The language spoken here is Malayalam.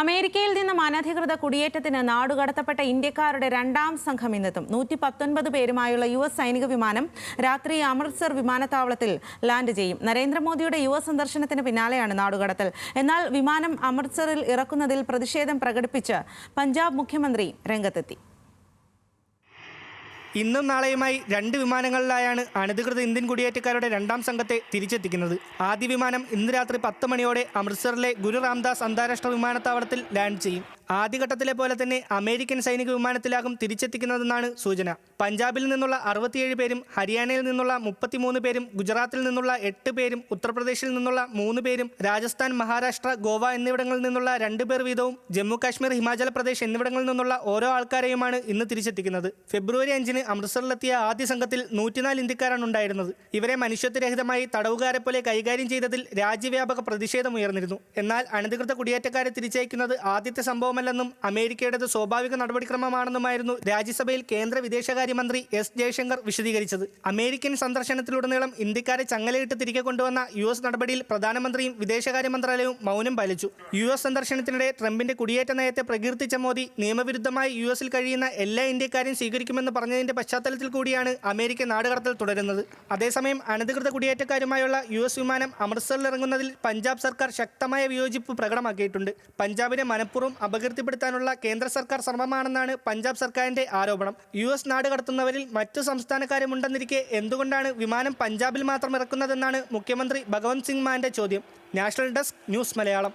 അമേരിക്കയിൽ നിന്നും അനധികൃത കുടിയേറ്റത്തിന് നാടുകടത്തപ്പെട്ട ഇന്ത്യക്കാരുടെ രണ്ടാം സംഘം ഇന്നെത്തും. നൂറ്റി പത്തൊൻപത് പേരുമായുള്ള യു എസ് സൈനിക വിമാനം രാത്രി അമൃത്സർ വിമാനത്താവളത്തിൽ ലാൻഡ് ചെയ്യും. നരേന്ദ്രമോദിയുടെ യു എസ് സന്ദർശനത്തിന് പിന്നാലെയാണ് നാടുകടത്തൽ എന്നാൽ വിമാനം അമൃത്സറിൽ ഇറക്കുന്നതിൽ പ്രതിഷേധം പ്രകടിപ്പിച്ച് പഞ്ചാബ് മുഖ്യമന്ത്രി രംഗത്തെത്തി. ഇന്നും നാളെയുമായി രണ്ട് വിമാനങ്ങളിലായാണ് അനധികൃത ഇന്ത്യൻ കുടിയേറ്റക്കാരുടെ രണ്ടാം സംഘത്തെ തിരിച്ചെത്തിക്കുന്നത്. ആദ്യ വിമാനം ഇന്ന് രാത്രി പത്ത് മണിയോടെ അമൃത്സറിലെ ഗുരു രാംദാസ് അന്താരാഷ്ട്ര വിമാനത്താവളത്തിൽ ലാൻഡ് ചെയ്യും. ആദ്യഘട്ടത്തിലെ പോലെ തന്നെ അമേരിക്കൻ സൈനിക വിമാനത്തിലാകും തിരിച്ചെത്തിക്കുന്നതെന്നാണ് സൂചന. പഞ്ചാബിൽ നിന്നുള്ള അറുപത്തിയേഴ് പേരും ഹരിയാനയിൽ നിന്നുള്ള മുപ്പത്തിമൂന്ന് പേരും ഗുജറാത്തിൽ നിന്നുള്ള എട്ട് പേരും ഉത്തർപ്രദേശിൽ നിന്നുള്ള മൂന്ന് പേരും രാജസ്ഥാൻ മഹാരാഷ്ട്ര ഗോവ എന്നിവിടങ്ങളിൽ നിന്നുള്ള രണ്ട് പേർ വീതവും ജമ്മു കാശ്മീർ ഹിമാചൽ പ്രദേശ് എന്നിവിടങ്ങളിൽ നിന്നുള്ള ഓരോ ആൾക്കാരെയുമാണ് ഇന്ന് തിരിച്ചെത്തിക്കുന്നത്. ഫെബ്രുവരി അഞ്ചിന് അമൃത്സറിലെത്തിയ ആദ്യ സംഘത്തിൽ നൂറ്റിനാല് ഇന്ത്യക്കാരാണ് ഉണ്ടായിരുന്നത്. ഇവരെ മനുഷ്യത്വരഹിതമായി തടവുകാരെ പോലെ കൈകാര്യം ചെയ്തതിൽ രാജ്യവ്യാപക പ്രതിഷേധം ഉയർന്നിരുന്നു. എന്നാൽ അനധികൃത കുടിയേറ്റക്കാരെ തിരിച്ചയക്കുന്നത് ആദ്യത്തെ സംഭവമല്ലെന്നും അമേരിക്കയുടേത് സ്വാഭാവിക നടപടിക്രമമാണെന്നുമായിരുന്നു രാജ്യസഭയിൽ കേന്ദ്ര വിദേശകാര്യമന്ത്രി എസ് ജയശങ്കർ വിശദീകരിച്ചത്. അമേരിക്കൻ സന്ദർശനത്തിലുടനീളം ഇന്ത്യക്കാരെ ചങ്ങലയിട്ട് തിരികെ കൊണ്ടുവന്ന യു എസ് നടപടിയിൽ പ്രധാനമന്ത്രിയും വിദേശകാര്യ മന്ത്രാലയവും മൗനം പാലിച്ചു. യു എസ് സന്ദർശനത്തിനിടെ ട്രംപിന്റെ കുടിയേറ്റ നയത്തെ പ്രകീർത്തിച്ച മോദി നിയമവിരുദ്ധമായി യു എസിൽ കഴിയുന്ന എല്ലാ ഇന്ത്യക്കാരെയും സ്വീകരിക്കുമെന്ന് പറഞ്ഞതിന്റെ പശ്ചാത്തലത്തിൽ കൂടിയാണ് അമേരിക്ക നാടുകടത്തൽ തുടരുന്നത്. അതേസമയം അനധികൃത കുടിയേറ്റക്കാരുമായുള്ള യു എസ് വിമാനം അമൃത്സറിൽ ഇറങ്ങുന്നതിൽ പഞ്ചാബ് സർക്കാർ ശക്തമായ വിയോജിപ്പ് പ്രകടമാക്കിയിട്ടുണ്ട്. പഞ്ചാബിനെ മനഃപൂർവം അപകീർത്തിപ്പെടുത്താനുള്ള കേന്ദ്ര സർക്കാർ ശ്രമമാണെന്നാണ് പഞ്ചാബ് സർക്കാരിന്റെ ആരോപണം. യു എസ് നാട് കടത്തുന്നവരിൽ മറ്റു സംസ്ഥാനക്കാരുമുണ്ടെന്നിരിക്കെ എന്തുകൊണ്ടാണ് വിമാനം പഞ്ചാബിൽ മാത്രം ഇറക്കുന്നതെന്നാണ് മുഖ്യമന്ത്രി ഭഗവന്ത് സിംഗ് മാന്റെ ചോദ്യം. National desk news Malayalam.